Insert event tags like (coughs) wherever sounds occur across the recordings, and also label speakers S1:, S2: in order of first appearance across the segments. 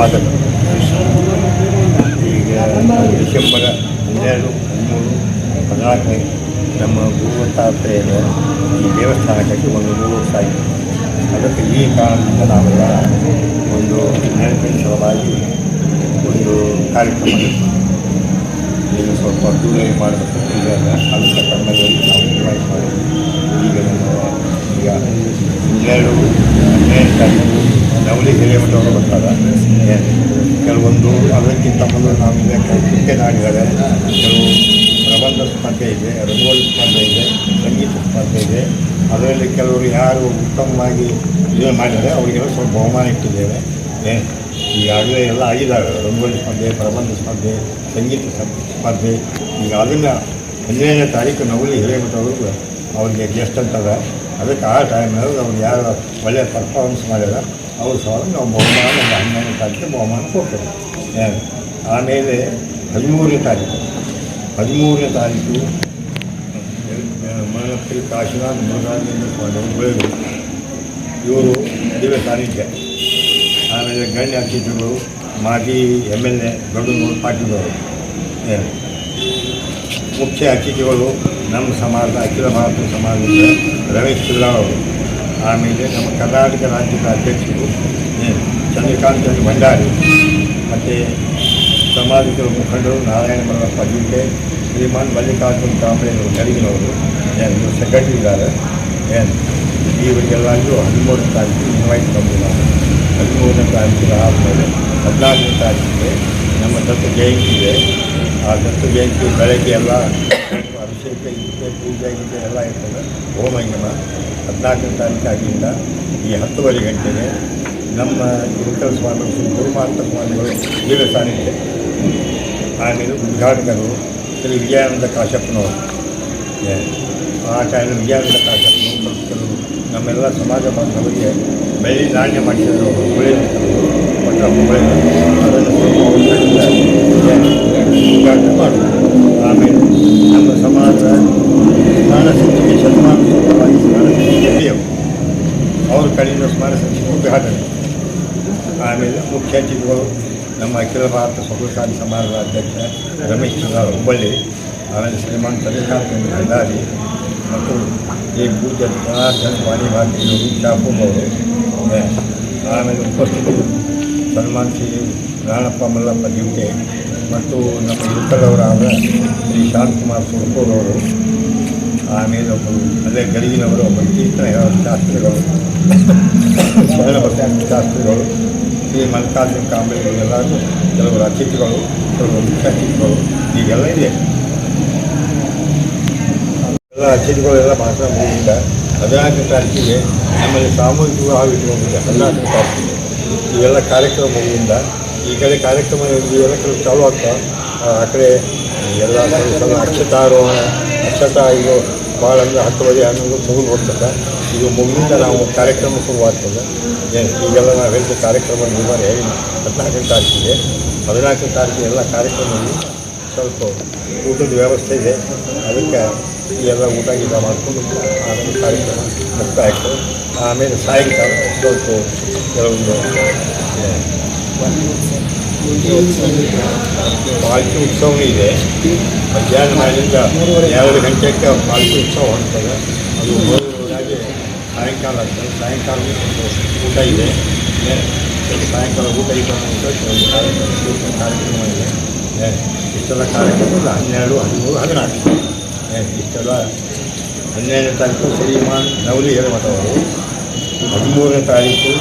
S1: ಸ್ವಾಗತ ಈಗ ಡಿಸೆಂಬರ್ ಹನ್ನೆರಡು ಹದಿಮೂರು ಹದಿನಾಲ್ಕನೇ ನಮ್ಮ ಗುರುವಂತಾತ್ರೆಯ ಈ ದೇವಸ್ಥಾನಕ್ಕೆ ಒಂದು ಮೂರು ವರ್ಷ ಆಯಿತು. ಅದಕ್ಕೆ ಈ ಕಾರಣದಿಂದ ನಾವೆಲ್ಲ ಒಂದು ನೆನಪಿನ ಸಲುವಾಗಿ ಒಂದು ಕಾರ್ಯಕ್ರಮ ಈಗ ಸ್ವಲ್ಪ ದೂರ ಮಾಡಬೇಕು ಈಗ ಅದಕ್ಕೆ ಕರ್ಮದಲ್ಲಿ ನಾವು ಈಗ ನಮ್ಮ ಈಗ ಹನ್ನೆರಡು ಹದಿನೈದು ತಾರೀಕು ನವಲಿ ಹಿರಿಯಮಠವರು ಬರ್ತಾರೆ. ಕೆಲವೊಂದು ಅದಕ್ಕಿಂತ ಮೊದಲು ನಾವು ಈಗ ಕೆಲವು ಆಡಿದ್ದಾರೆ ಕೆಲವು ಪ್ರಬಂಧ ಸ್ಪರ್ಧೆ ಇದೆ ರಂಗೋಲಿ ಸ್ಪರ್ಧೆ ಇದೆ, ಸಂಗೀತ ಸ್ಪರ್ಧೆ ಇದೆ. ಅದರಲ್ಲಿ ಕೆಲವರು ಯಾರು ಉತ್ತಮವಾಗಿ ಇದನ್ನು ಮಾಡಿದ್ದಾರೆ, ಅವರಿಗೆಲ್ಲ ಸ್ವಲ್ಪ ಬಹುಮಾನ ಇಟ್ಟಿದ್ದೇವೆ. ಈಗಾಗಲೇ ಎಲ್ಲ ಆಗಿದ್ದಾವೆ. ರಂಗೋಲಿ ಸ್ಪರ್ಧೆ, ಪ್ರಬಂಧ ಸ್ಪರ್ಧೆ, ಸಂಗೀತ ಸ್ಪ- ಸ್ಪರ್ಧೆ. ಈಗ ಅದನ್ನು ಹದಿನೈದನೇ ತಾರೀಕು ನವಲಿ ಹಿರೇಮಠವರು ಅವರಿಗೆ ಗೆಸ್ಟ್ ಅಂತದ. ಅದಕ್ಕೆ ಆ ಟೈಮಲ್ಲಿ ಅವ್ರು ಯಾರು ಒಳ್ಳೆಯ ಪರ್ಫಾರ್ಮೆನ್ಸ್ ಮಾಡಿಲ್ಲ ಅವ್ರ ಸಹ ನಾವು ಬಹುಮಾನ ಒಂದು ಹನ್ನೆರಡು ತಾರೀಕು ಬಹುಮಾನ ಕೊಡ್ತೇವೆ. ಆಮೇಲೆ ಹದಿಮೂರನೇ ತಾರೀಕು. ಹದಿಮೂರನೇ ತಾರೀಕು ಮನಪುರಿ ಕಾಶಿನಾಥ್ ಮುರುಘಾನಂದ ಸ್ವಾಮಿ ಇವರು ಮದುವೆ ಸಾನ್ನಿಧ್ಯ. ಆಮೇಲೆ ಗಣ್ಯ ಅತಿಥಿಗಳು, ಮಾಜಿ ಎಂ ಎಲ್ ಎ ದೊಡ್ಡ ಪಾಟೀಲವರು ಏನು? ಮುಖ್ಯ ಅತಿಥಿಗಳು ನಮ್ಮ ಸಮಾಜದ ಅಖಿಲ ಭಾರತ ಸಮಾಜದ ರಮೇಶ್ ಚಿಲ್ಲಾ ಅವರು, ಆಮೇಲೆ ನಮ್ಮ ಕರ್ನಾಟಕ ರಾಜ್ಯದ ಅಧ್ಯಕ್ಷರು ಚಂದ್ರಕಾಂತ್ ಚಂದ್ರ ಭಂಡಾರಿ, ಮತ್ತು ಸಮಾಜದ ಮುಖಂಡರು ನಾರಾಯಣ ಮರಪ್ಪ ಜಿಲ್ಲೆ ಶ್ರೀಮಾನ್ ಮಲ್ಲಿಕಾರ್ಜುನ್ ಕಾಂಬ್ರೆಯವರು ಕರಿಗಿನವರು ಏನು ಸೆಕ್ರೆಟರಿ ಇದ್ದಾರೆ ಏನು ಇವರಿಗೆಲ್ಲರಿಗೂ ಹದಿಮೂರನೇ ತಾರೀಕು ಇನ್ವೈಟ್ ಬಂದಿಲ್ಲ ಹದಿಮೂರನೇ ತಾರೀಕಿಗೆ ಆದಮೇಲೆ ಹದಿನಾಲ್ಕನೇ ತಾರೀಕಿಗೆ ನಮ್ಮ ದತ್ತ ಜಯಂತಿ ಇದೆ. ಆ ದತ್ತ ಜಯಂತಿ ಬೆಳಗ್ಗೆ ಎಲ್ಲ (coughs) ಅಭಿಷೇಕ ಇದ್ದೆ ಪೂಜೆ ಇದ್ದೆ ಎಲ್ಲ ಇರ್ತದೆ. ಹೋಮಯಮ ಹದಿನಾಲ್ಕನೇ ತಾರೀಕಾಗಿಂದ ಈ ಹತ್ತುವರೆ ಗಂಟೆಗೆ ನಮ್ಮ ಇರುಕಲ್ ಸ್ವಾಮಿ, ಶ್ರೀ ಗುರುಮಾಂತ ಸ್ವಾಮಿಗಳು ದೇವ ಸಾನಿಧ್ಯ ಆಮೇಲೆ ಉದ್ಘಾಟಕರು ಶ್ರೀ ವಿಜಯಾನಂದ ಕಾಶಪ್ಪನವರು. ಆ ಟೈಮ್ ವಿಜಯಾನಂದ ಕಾಶಪ್ಪನವರು ನಮ್ಮೆಲ್ಲ ಸಮಾಜ ಬಾಂಧವರಿಗೆ ಬೆಳ್ಳಿ ನಾಣ್ಯ ಮಾಡಿಸಿದ್ರು ಅವರು ಉಳಿದ್ರು ಮಠ ಉಳಿದ್ರು ಅದನ್ನು ಸ್ವಲ್ಪ ಅವ್ರ ಕಡೆಯಿಂದ ಏ, ಉದ್ಘಾಟನೆ ಮಾಡೋದು ಆಮೇಲೆ ನಮ್ಮ ಸಮಾಜ ಸ್ಮರಣ ಸಂಚಿಕೆ ಶತಮಾನ ಸೂತ್ರವಾಗಿ ಸ್ಮರಣ ಸಂಚಿಕೆ ಬಿಎಂ ಅವ್ರ ಕಡೆಯಿಂದ ಸ್ಮರಣ ಸಂಚಿಕೆ ಉದ್ಘಾಟನೆ ಆಮೇಲೆ ಮುಖ್ಯ ಅತಿಥಿಗಳು ನಮ್ಮ ಅಖಿಲ ಭಾರತ ಸ್ವಗುಸಾರಿ ಸಮಾಜದ ಅಧ್ಯಕ್ಷ ರಮೇಶ್ ಚಂದ್ರ ಹುಬ್ಬಳ್ಳಿ ಆಮೇಲೆ ಶ್ರೀಮಾನ್ ಚಂದ್ರಕಾಂತ್ ಭಂಡಾರಿ ಮತ್ತು ಈ ಪೂಜ್ಯ ಜನಾರ್ದನ್ ವಾಣಿ ಭಾರತೀಯವರು ಚಾಪೂರ್ ಅವರು ಏ, ಆಮೇಲೆ ಉಪಸ್ಥಿತರು ಸನ್ಮಾನ್ ಶ್ರೀ ರಾಣಪ್ಪ ಮಲ್ಲಪ್ಪ ಜಿಂಕೆ ಮತ್ತು ನಮ್ಮ ಇರುಕಲ್ಲವರಾದ ಶ್ರೀ ಶಾಂತಕುಮಾರ್ ಸುರ್ಪೂರ್ ಅವರು ಆಮೇಲೆ ಒಬ್ಬರು ಅಲ್ಲೇ ಗರಿಗಿನವರು ಒಬ್ಬರು ಕೀರ್ತನ ಶಾಸ್ತ್ರಿಗಳು ಶರಣ ಶಾಸ್ತ್ರಿಗಳು, ಶ್ರೀ ಮಲ್ಲಿಕಾರ್ಜುನ ಕಾಂಬಳೆ ಎಲ್ಲರೂ ಕೆಲವರು ಅತಿಥಿಗಳು ಕೆಲವರು ಮುಖ್ಯ ಅತಿಥಿಗಳು ಈಗೆಲ್ಲ ಇದೆ. ಎಲ್ಲ ಅತಿಥಿಗಳೆಲ್ಲ ಭಾಷಣ ಮುಗಿದ ಹದಿನಾಲ್ಕನೇ ತಾರೀಕಿಗೆ ಆಮೇಲೆ ಸಾಮೂಹಿಕ ವಿವಾಹ ಇಟ್ಕೊಂಡಿದೆ ಹದಿನಾಲ್ಕನೇ ತಾರೀಕಿಗೆ ಇವೆಲ್ಲ ಕಾರ್ಯಕ್ರಮ ಮುಗಿಯಿಂದ ಈ ಕಡೆ ಕಾರ್ಯಕ್ರಮ ಇವೆಲ್ಲ ಕೆಲವು ಚಾಲು ಆಗ್ತಾವೆ ಆ ಕಡೆ ಎಲ್ಲ ಅಕ್ಷತಾರೋಹಣ ಅಕ್ಷತಾ ಇದು ಭಾಳ ಅಂದರೆ ಹತ್ತುವರೆ ಹನ್ನೊಂದು ಮುಗಿದು ಹೋಗ್ತದೆ. ಇದು ಮುಗಿದಿಂದ ನಾವು ಕಾರ್ಯಕ್ರಮ ಶುರುವಾಗ್ತದೆ. ಈಗೆಲ್ಲ ನಾವು ಹೇಳಿದ ಕಾರ್ಯಕ್ರಮ ನಿರ್ವಹಣೆ ಹೇಳಿ ಹದಿನಾಲ್ಕನೇ ತಾರೀಕಿಗೆ. ಹದಿನಾಲ್ಕನೇ ತಾರೀಕಿಗೆ ಎಲ್ಲ ಕಾರ್ಯಕ್ರಮದಲ್ಲಿ ಸ್ವಲ್ಪ ಊಟದ ವ್ಯವಸ್ಥೆ ಇದೆ. ಅದಕ್ಕೆ ಎಲ್ಲ ಊಟ ಗೀಟ ಮಾಡಿಕೊಂಡು ಆಮೇಲೆ ಕಾರ್ಯಕ್ರಮ ಮುಕ್ತಾಯ ಆಗ್ತದೆ ಆಮೇಲೆ ಸಾಯಂಕಾಲ ಸ್ವಲ್ಪ ಕೆಲವೊಂದು ಪಾಲ್ಕಿ ಉತ್ಸವನೂ ಇದೆ. ಮಧ್ಯಾಹ್ನ ಮಾಡಿಂದ ಎರಡು ಗಂಟೆಗೆ ಪಾಲ್ಕಿ ಉತ್ಸವ ಹೊರಡ್ತದೆ. ಅದು ಹೋಗಿ ಸಾಯಂಕಾಲ ಆಗ್ತದೆ. ಸಾಯಂಕಾಲ ಊಟ ಇದೆ. ಸಾಯಂಕಾಲ ಊಟ ಇದೆ ಕೆಲವೊಂದು ಕಾರ್ಯಕ್ರಮ ಕಾರ್ಯಕ್ರಮ ಇದೆ. ಇಷ್ಟೆಲ್ಲ ಕಾರ್ಯಕ್ರಮ ಹನ್ನೆರಡು, ಹದಿಮೂರು, ಹದಿನಾಲ್ಕು. ಇಷ್ಟೆಲ್ಲ ಹನ್ನೆರಡನೇ ತಾರೀಕು ಶ್ರೀಮಾನ್ ನವಲಿ ಅವರು ಹದಿಮೂರನೇ ತಾರೀಕು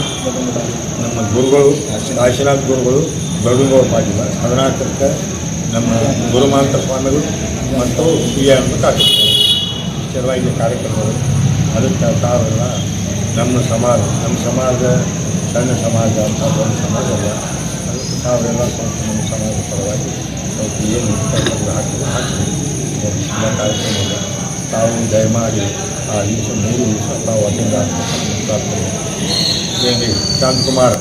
S1: ನಮ್ಮ ಗುರುಗಳು, ಕಾಶಿನಾಥ್ ಗುರುಗಳು ಗರುಡಗೌಡ ಪಾಟೀಲ ಹದಿನಾಲ್ಕಕ್ಕೆ ನಮ್ಮ ಗುರುಮಾಂತ ಸ್ವಾಮಿಗಳು ಮತ್ತು ವಿಜಯಾನಂದ ಕಾಟಿಸ್ತಾರೆ ಇಷ್ಟೆಲ್ಲ ಕಾರ್ಯಕ್ರಮಗಳು. ಅದಕ್ಕೆ ತಾವೆಲ್ಲ ನಮ್ಮ ಸಮಾಜ ನಮ್ಮ ಸಮಾಜ, ಸಣ್ಣ ಸಮಾಜ ಅಂತ ದೊಡ್ಡ ಸಮಾಜ ಅಲ್ಲ. ಅದಕ್ಕೆ ತಾವೆಲ್ಲ ಸ್ವಲ್ಪ ನಮ್ಮ ಸಮಾಜದ ಪರವಾಗಿ ಸ್ವಲ್ಪ ಏನು ಹಾಕಿದ್ರು ಹಾಕಿದ್ರೆ ಹಾಕಿ. ಇದೆ ತಾವು ದಯಮಾಡಿ ಆ ದಿವಸ ಮೂರು ದಿವಸ ತಾವು ಅಟೆಂಡ್ ಆಗಬೇಕು ಶಾಂತ್
S2: ಕುಮಾರ್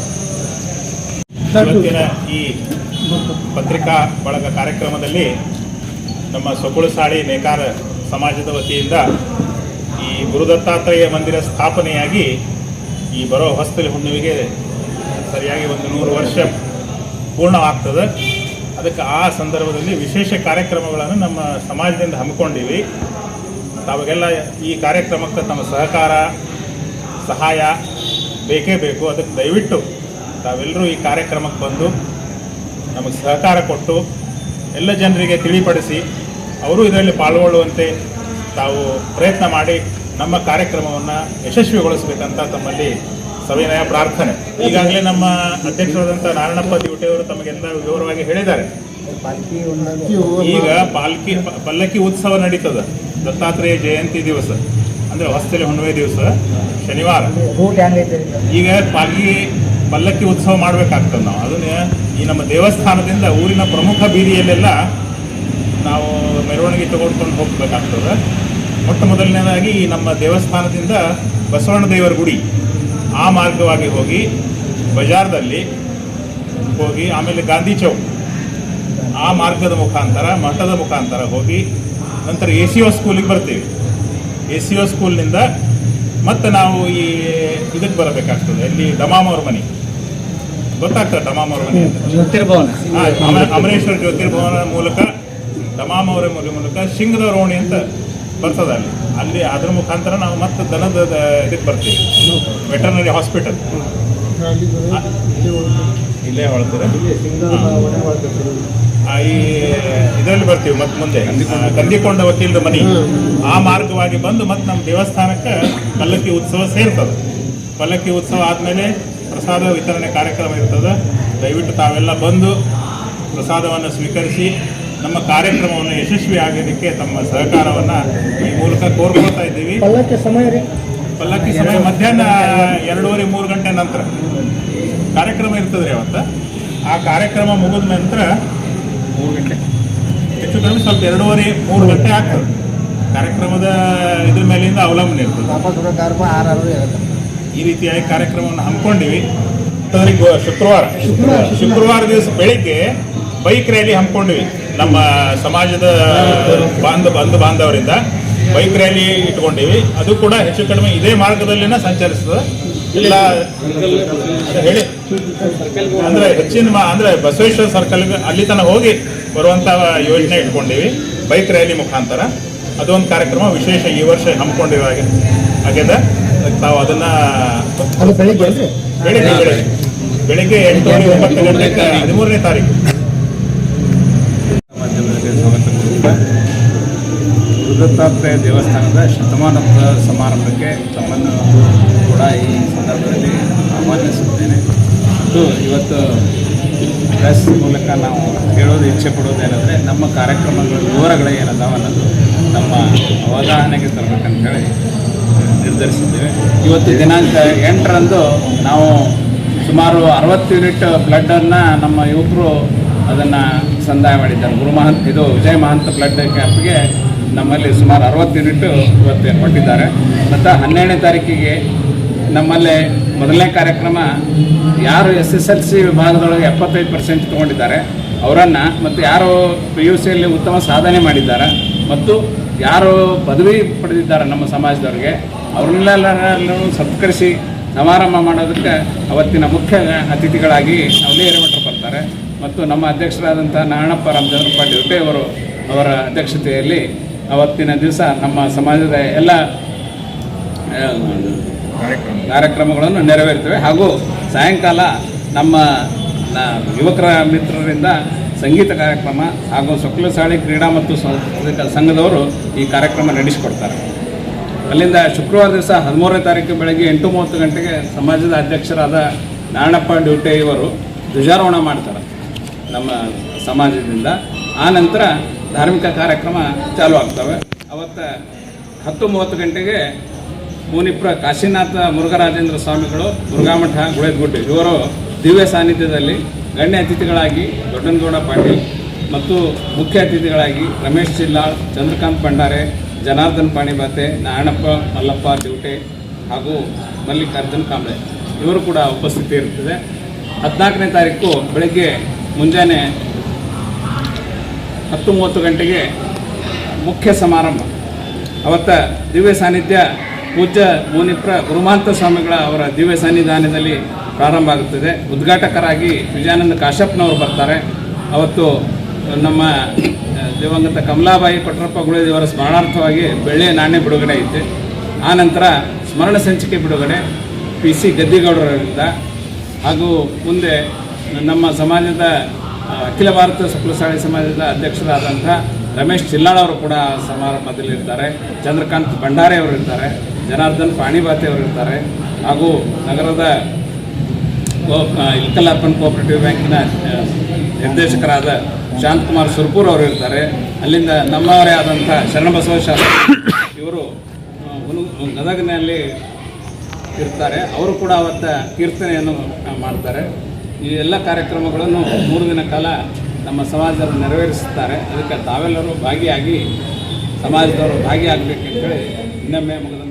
S2: ಈ ಪತ್ರಿಕಾ ಬಳಗ ಕಾರ್ಯಕ್ರಮದಲ್ಲಿ ನಮ್ಮ ಸೊಕುಳುಸಾಳಿ ನೇಕಾರ ಸಮಾಜದ ವತಿಯಿಂದ ಈ ಗುರುದತ್ತಾತ್ರೇಯ ಮಂದಿರ ಸ್ಥಾಪನೆಯಾಗಿ ಈ ಬರೋ ಹೊಸ್ತಲಿ ಹುಣ್ಣಿಮೆಗೆ ಸರಿಯಾಗಿ ಒಂದು ನೂರು ವರ್ಷ ಪೂರ್ಣವಾಗ್ತದೆ. ಅದಕ್ಕೆ ಆ ಸಂದರ್ಭದಲ್ಲಿ ವಿಶೇಷ ಕಾರ್ಯಕ್ರಮಗಳನ್ನು ನಮ್ಮ ಸಮಾಜದಿಂದ ಹಮ್ಮಿಕೊಂಡಿವಿ. ತಾವಾಗೆಲ್ಲ ಈ ಕಾರ್ಯಕ್ರಮಕ್ಕೆ ತಮ್ಮ ಸಹಕಾರ, ಸಹಾಯ ಬೇಕೇ ಬೇಕು. ಅದಕ್ಕೆ ದಯವಿಟ್ಟು ತಾವೆಲ್ಲರೂ ಈ ಕಾರ್ಯಕ್ರಮಕ್ಕೆ ಬಂದು ನಮಗೆ ಸಹಕಾರ ಕೊಟ್ಟು ಎಲ್ಲ ಜನರಿಗೆ ತಿಳಿಪಡಿಸಿ ಅವರು ಇದರಲ್ಲಿ ಪಾಲ್ಗೊಳ್ಳುವಂತೆ ತಾವು ಪ್ರಯತ್ನ ಮಾಡಿ ನಮ್ಮ ಕಾರ್ಯಕ್ರಮವನ್ನು ಯಶಸ್ವಿಗೊಳಿಸಬೇಕಂತ ತಮ್ಮಲ್ಲಿ ಸವಿನಯ ಪ್ರಾರ್ಥನೆ. ಈಗಾಗಲೇ ನಮ್ಮ ಅಧ್ಯಕ್ಷರಾದಂಥ ನಾರಾಯಣಪ್ಪ ದಿವಟೆಯವರು ತಮಗೆಲ್ಲ ವಿವರವಾಗಿ ಹೇಳಿದ್ದಾರೆ. ಈಗ ಪಾಲ್ಕಿ ಪಲ್ಲಕ್ಕಿ ಉತ್ಸವ ನಡೀತದ. ದತ್ತಾತ್ರೇಯ ಜಯಂತಿ ದಿವಸ. ಅಂದ್ರೆ ಹೊಸ್ತಲಿ ಹುಣ್ಣಿಮೆ ದಿವಸ, ಶನಿವಾರ. ಈಗ ಪಾಲ್ಕಿ ಪಲ್ಲಕ್ಕಿ ಉತ್ಸವ ಮಾಡ್ಬೇಕಾಗ್ತದೆ ನಾವು. ಅದನ್ನ ಈ ನಮ್ಮ ದೇವಸ್ಥಾನದಿಂದ ಊರಿನ ಪ್ರಮುಖ ಬೀದಿಯಲ್ಲೆಲ್ಲ ನಾವು ಮೆರವಣಿಗೆ ತಗೊಂಡ್ಕೊಂಡು ಹೋಗ್ಬೇಕಾಗ್ತದೆ. ಮೊಟ್ಟ ಮೊದಲನೇದಾಗಿ ನಮ್ಮ ದೇವಸ್ಥಾನದಿಂದ ಬಸವಣ್ಣ ದೇವರ ಗುಡಿ. ಆ ಮಾರ್ಗವಾಗಿ ಹೋಗಿ ಬಜಾರ್ದಲ್ಲಿ ಹೋಗಿ ಆಮೇಲೆ ಗಾಂಧಿ ಚೌಕ್. ಆ ಮಾರ್ಗದ ಮುಖಾಂತರ ಮಠದ ಮುಖಾಂತರ ಹೋಗಿ ನಂತರ ಎ ಸಿ ಒ ಸ್ಕೂಲಿಗೆ ಬರ್ತೀವಿ. ಎ ಸಿ ಒ ಸ್ಕೂಲ್ನಿಂದ ಮತ್ತೆ ನಾವು ಈ ಇದಕ್ಕೆ ಬರಬೇಕಾಗ್ತದೆ. ಇಲ್ಲಿ ಡಮಾಮ್ ಅವ್ರ ಮನೆ. ಗೊತ್ತಾಗ್ತದೆ ಡಮಾಮ್ ಅವ್ರ ಮನೆ
S3: ಜ್ಯೋತಿರ್ಭವನ.
S2: ಅಮರೇಶ್ವರ ಜ್ಯೋತಿರ್ಭವನ ಮೂಲಕ ಡಮಾಮ್ ಅವರ ಮೂಲ ಮೂಲಕ ಶಿಂಗದ ರೋಣಿ ಅಂತ ಬರ್ತದೆ ಅಲ್ಲಿ. ಅಲ್ಲಿ ಅದ್ರ ಮುಖಾಂತರ ನಾವು ಮತ್ತೆ ದನದ ಇದಕ್ಕೆ ಬರ್ತೀವಿ. ವೆಟರ್ನರಿ ಹಾಸ್ಪಿಟಲ್ ಇಲ್ಲೇ ಹೊಳ್ತಾರೆ ಈ ಇದರಲ್ಲಿ ಬರ್ತೀವಿ ಮತ್ತೆ ಮುಂದೆ. ಕಂದಿಕೊಂಡ ವಕೀಲರ ಮನೆ. ಆ ಮಾರ್ಗವಾಗಿ ಬಂದು ಮತ್ತೆ ನಮ್ಮ ದೇವಸ್ಥಾನಕ್ಕೆ ಪಲ್ಲಕ್ಕಿ ಉತ್ಸವ ಸೇರ್ತದೆ. ಪಲ್ಲಕ್ಕಿ ಉತ್ಸವ ಆದಮೇಲೆ ಪ್ರಸಾದ ವಿತರಣೆ ಕಾರ್ಯಕ್ರಮ ಇರ್ತದೆ. ದಯವಿಟ್ಟು ತಾವೆಲ್ಲ ಬಂದು ಪ್ರಸಾದವನ್ನು ಸ್ವೀಕರಿಸಿ ನಮ್ಮ ಕಾರ್ಯಕ್ರಮವನ್ನು ಯಶಸ್ವಿ ಆಗೋದಕ್ಕೆ ತಮ್ಮ ಸಹಕಾರವನ್ನು ಈ ಮೂಲಕ ಕೋರ್ಕೊಳ್ತಾ ಇದ್ದೀವಿ.
S3: ಪಲ್ಲಕ್ಕಿ ಸಮಯ ರೀ.
S2: ಪಲ್ಲಕ್ಕಿ ಸಮಯ ಮಧ್ಯಾಹ್ನ ಎರಡೂವರೆ ಮೂರು ಗಂಟೆ ನಂತರ. ಕಾರ್ಯಕ್ರಮ ಇರ್ತದ್ರಿ ಅವತ್ತು. ಆ ಕಾರ್ಯಕ್ರಮ ಮುಗಿದ ನಂತರ ಮೂರು ಗಂಟೆ. ಹೆಚ್ಚು ಕಡಿಮೆ ಸ್ವಲ್ಪ ಎರಡೂವರೆ ಮೂರು ಗಂಟೆ ಆಗ್ತದೆ. ಕಾರ್ಯಕ್ರಮದ ಇದ್ರ ಮೇಲಿಂದ ಅವಲಂಬನೆ ಇರ್ತದೆ. ಈ ರೀತಿಯಾಗಿ ಕಾರ್ಯಕ್ರಮವನ್ನು ಹಮ್ಮಿಕೊಂಡಿವಿ. ಶುಕ್ರವಾರ ಶುಕ್ರವಾರ ದಿವಸ ಬೆಳಿಗ್ಗೆ ಬೈಕ್ ರ್ಯಾಲಿ ಹಮ್ಮಿಕೊಂಡಿವಿ. ನಮ್ಮ ಸಮಾಜದ ಬಾಂಧ ಬಂಧು ಬಾಂಧವರಿಂದ ಬೈಕ್ ರ್ಯಾಲಿ ಇಟ್ಕೊಂಡಿವಿ. ಅದು ಕೂಡ ಹೆಚ್ಚು ಕಡಿಮೆ ಇದೇ ಮಾರ್ಗದಲ್ಲಿನ ಸಂಚರಿಸ್ತದೆ. ಇಲ್ಲ ಹೇಳಿ. ಅಂದ್ರೆ ಹೆಚ್ಚಿನ ಅಂದ್ರೆ ಬಸವೇಶ್ವರ ಸರ್ಕಲ್ ಅಲ್ಲಿ ತನಕ ಹೋಗಿ ಬರುವಂತ ಯೋಜನೆ ಇಟ್ಕೊಂಡಿವಿ ಬೈಕ್ ರ್ಯಾಲಿ ಮುಖಾಂತರ. ಅದೊಂದು ಕಾರ್ಯಕ್ರಮ ವಿಶೇಷ ಈ ವರ್ಷ ಹಮ್ಮಿಕೊಂಡಿವಿ ಹಾಗೆ ಆಗ್ಯದ ತಾವು ಅದನ್ನ
S3: ಅದು ಬೆಳಿಗ್ಗೆ
S2: ಬೆಳಿಗ್ಗೆ ಬೆಳಿಗ್ಗೆ. ಎಂಟೂವರೆ ಒಂಬತ್ತು ಗಂಟೆ ಹದಿಮೂರನೇ ತಾರೀಕು.
S4: ಗುರುದತ್ತಾತ್ರೇಯ ದೇವಸ್ಥಾನದ ಶತಮಾನೋತ್ಸವ ಸಮಾರಂಭಕ್ಕೆ ತಮ್ಮನ್ನು ಕೂಡ ಈ ಸಂದರ್ಭದಲ್ಲಿ ಆಹ್ವಾನಿಸುತ್ತೇನೆ. ಮತ್ತು ಇವತ್ತು ಪ್ರೆಸ್ ಮೂಲಕ ನಾವು ಹೇಳೋದು, ಇಚ್ಛೆ ಪಡೋದೇನೆಂದರೆ ನಮ್ಮ ಕಾರ್ಯಕ್ರಮಗಳ ವಿವರಗಳು ಏನದಾವ ಅನ್ನೋದು ನಮ್ಮ ಅವಗಾಹನೆಗೆ ತರಬೇಕಂತ ಹೇಳಿ ನಿರ್ಧರಿಸಿದ್ದೇವೆ. ಇವತ್ತು ದಿನಾಂಕ ಎಂಟರಂದು ನಾವು ಸುಮಾರು ಅರವತ್ತು ಯೂನಿಟ್ ಬ್ಲಡ್ಡನ್ನು ನಮ್ಮ ಯುವಕರು ಅದನ್ನು ಸಂದಾಯ ಮಾಡಿದ್ದಾರೆ. ಗುರು ಮಹಂತ್ ಇದು ವಿಜಯ ಮಹಂತ ಬ್ಲಡ್ ಕ್ಯಾಂಪ್ಗೆ ನಮ್ಮಲ್ಲಿ ಸುಮಾರು ಅರವತ್ತು ಯೂನಿಟ್ ಇವತ್ತು ಕೊಟ್ಟಿದ್ದಾರೆ. ಮತ್ತು ಹನ್ನೆರಡನೇ ತಾರೀಕಿಗೆ ನಮ್ಮಲ್ಲಿ ಮೊದಲನೇ ಕಾರ್ಯಕ್ರಮ ಯಾರು ಎಸ್ ಎಸ್ ಎಲ್ ಸಿ ವಿಭಾಗದೊಳಗೆ ಎಪ್ಪತ್ತೈದು ಪರ್ಸೆಂಟ್ ತೊಗೊಂಡಿದ್ದಾರೆ. ಅವರನ್ನು ಮತ್ತು ಯಾರು ಪಿ ಯು ಸಿಯಲ್ಲಿ ಉತ್ತಮ ಸಾಧನೆ ಮಾಡಿದ್ದಾರೆ. ಮತ್ತು ಯಾರು ಪದವಿ ಪಡೆದಿದ್ದಾರೆ ನಮ್ಮ ಸಮಾಜದವ್ರಿಗೆ. ಅವ್ರನ್ನೆಲ್ಲರನ್ನು ಸತ್ಕರಿಸಿ ಸಮಾರಂಭ ಮಾಡೋದಕ್ಕೆ ಅವತ್ತಿನ ಮುಖ್ಯ ಅತಿಥಿಗಳಾಗಿ ಅವಲೇ ಹಿರೇಮಠರು ಬರ್ತಾರೆ. ಮತ್ತು ನಮ್ಮ ಅಧ್ಯಕ್ಷರಾದಂಥ ನಾರಾಯಣಪ್ಪ ರಾಮಚಂದ್ರ ಪಾಟೀಲ್ ಅವರು ಅವರ ಅಧ್ಯಕ್ಷತೆಯಲ್ಲಿ ಅವತ್ತಿನ ದಿವಸ ನಮ್ಮ ಸಮಾಜದ ಎಲ್ಲ ಕಾರ್ಯಕ್ರಮಗಳನ್ನು ನೆರವೇರ್ತವೆ. ಹಾಗೂ ಸಾಯಂಕಾಲ ನಮ್ಮ ಯುವಕರ ಮಿತ್ರರಿಂದ ಸಂಗೀತ ಕಾರ್ಯಕ್ರಮ ಹಾಗೂ ಸೊಕ್ಕಲಸಾಳಿ ಕ್ರೀಡಾ ಮತ್ತು ಸಾಂಸ್ಕೃತಿಕ ಸಂಘದವರು ಈ ಕಾರ್ಯಕ್ರಮ ನಡೆಸಿಕೊಡ್ತಾರೆ. ಅಲ್ಲಿಂದ ಶುಕ್ರವಾರ ದಿವಸ ಹದಿಮೂರನೇ ತಾರೀಕು ಬೆಳಗ್ಗೆ ಎಂಟು ಮೂವತ್ತು ಗಂಟೆಗೆ ಸಮಾಜದ ಅಧ್ಯಕ್ಷರಾದ ನಾರಾಯಣಪ್ಪ ಡ್ಯೂಟೆ ಇವರು ಧ್ವಜಾರೋಹಣ ಮಾಡ್ತಾರೆ ನಮ್ಮ ಸಮಾಜದಿಂದ. ಆ ನಂತರ ಧಾರ್ಮಿಕ ಕಾರ್ಯಕ್ರಮ ಚಾಲು ಆಗ್ತವೆ. ಅವತ್ತು ಹತ್ತು ಮೂವತ್ತು ಗಂಟೆಗೆ ಮುನಿಪ್ರ ಕಾಶಿನಾಥ ಮುರುಘರಾಜೇಂದ್ರ ಸ್ವಾಮಿಗಳು ಮುರುಘಾಮಠ ಗುಳೇದಗುಡ್ಡೆ. ಇವರು ದಿವ್ಯ ಸಾನ್ನಿಧ್ಯದಲ್ಲಿ ಗಣ್ಯ ಅತಿಥಿಗಳಾಗಿ ದೊಡ್ಡನಗೌಡ ಪಾಟೀಲ್ ಮತ್ತು ಮುಖ್ಯ ಅತಿಥಿಗಳಾಗಿ ರಮೇಶ್ ಚಿಲ್ಲಾಳ್, ಚಂದ್ರಕಾಂತ್ ಭಂಡಾರೆ, ಜನಾರ್ದನ್ ಪಾಣಿಬಾತೆ ನಾರಾಯಣಪ್ಪ ಮಲ್ಲಪ್ಪ ಡ್ಯೂಟೆ ಹಾಗೂ ಮಲ್ಲಿಕಾರ್ಜುನ್ ಕಾಂಬ್ಳೆ ಇವರು ಕೂಡ ಉಪಸ್ಥಿತಿ ಇರ್ತದೆ ಹದಿನಾಲ್ಕನೇ ತಾರೀಕು ಬೆಳಗ್ಗೆ ಮುಂಜಾನೆ ಹತ್ತು ಮೂವತ್ತು ಗಂಟೆಗೆ ಮುಖ್ಯ ಸಮಾರಂಭ. ಅವತ್ತ ದಿವ್ಯ ಸಾನ್ನಿಧ್ಯ ಪೂಜ್ಯ ಮುನಿಪ್ರ ಗುರುಮಾಂತ ಸ್ವಾಮಿಗಳ ಅವರ ದಿವ್ಯ ಸನ್ನಿಧಾನದಲ್ಲಿ ಪ್ರಾರಂಭ ಆಗುತ್ತದೆ. ಉದ್ಘಾಟಕರಾಗಿ ವಿಜಯಾನಂದ ಕಾಶ್ಯಪ್ನವರು ಬರ್ತಾರೆ. ಅವತ್ತು ನಮ್ಮ ದಿವಂಗತ ಕಮಲಾಬಾಯಿ ಕೊಟ್ರಪ್ಪ ಗುಳೇದೇವರ ಸ್ಮರಣಾರ್ಥವಾಗಿ ಬೆಳ್ಳೆ ನಾಣ್ಯ ಬಿಡುಗಡೆ ಐತೆ. ಆ ನಂತರ ಸ್ಮರಣ ಸಂಚಿಕೆ ಬಿಡುಗಡೆ ಪಿ ಸಿ ಗದ್ದಿಗೌಡರಿಂದ ಹಾಗೂ ಮುಂದೆ ನಮ್ಮ ಸಮಾಜದ ಅಖಿಲ ಭಾರತ ಸಕಲಸಾಳಿ ಸಮಾಜದ ಅಧ್ಯಕ್ಷರಾದಂಥ ರಮೇಶ್ ಚಿಲ್ಲಾಳ್ ಅವರು ಕೂಡ ಸಮಾರಂಭದಲ್ಲಿ ಇರ್ತಾರೆ. ಚಂದ್ರಕಾಂತ್ ಭಂಡಾರಿ ಅವರು ಇರ್ತಾರೆ. ಜನಾರ್ದನ್ ಪಾಣಿಬಾತಿ ಅವರು ಇರ್ತಾರೆ. ಹಾಗೂ ನಗರದ ಇಲ್ಕಲ್ ಅರ್ಬನ್ ಕೋಆಪರೇಟಿವ್ ಬ್ಯಾಂಕಿನ ನಿರ್ದೇಶಕರಾದ ಶಾಂತಕುಮಾರ್ ಸುರ್ಪೂರ್ ಅವರು ಇರ್ತಾರೆ. ಅಲ್ಲಿಂದ ನಮ್ಮವರೇ ಆದಂಥ ಶರಣಬಸವ ಶಾಸ್ತ್ರಿ ಇವರು ಗದಗಿನಲ್ಲಿ ಇರ್ತಾರೆ. ಅವರು ಕೂಡ ಅವತ್ತ ಕೀರ್ತನೆಯನ್ನು ಮಾಡ್ತಾರೆ. ಈ ಎಲ್ಲ ಕಾರ್ಯಕ್ರಮಗಳನ್ನು ಮೂರು ದಿನ ಕಾಲ ನಮ್ಮ ಸಮಾಜದವರು ನೆರವೇರಿಸುತ್ತಾರೆ. ಅದಕ್ಕೆ ತಾವೆಲ್ಲರೂ ಭಾಗಿಯಾಗಿ ಸಮಾಜದವರು ಭಾಗಿಯಾಗಬೇಕಂತೇಳಿ ಇನ್ನೊಮ್ಮೆ ಮುಗಿದ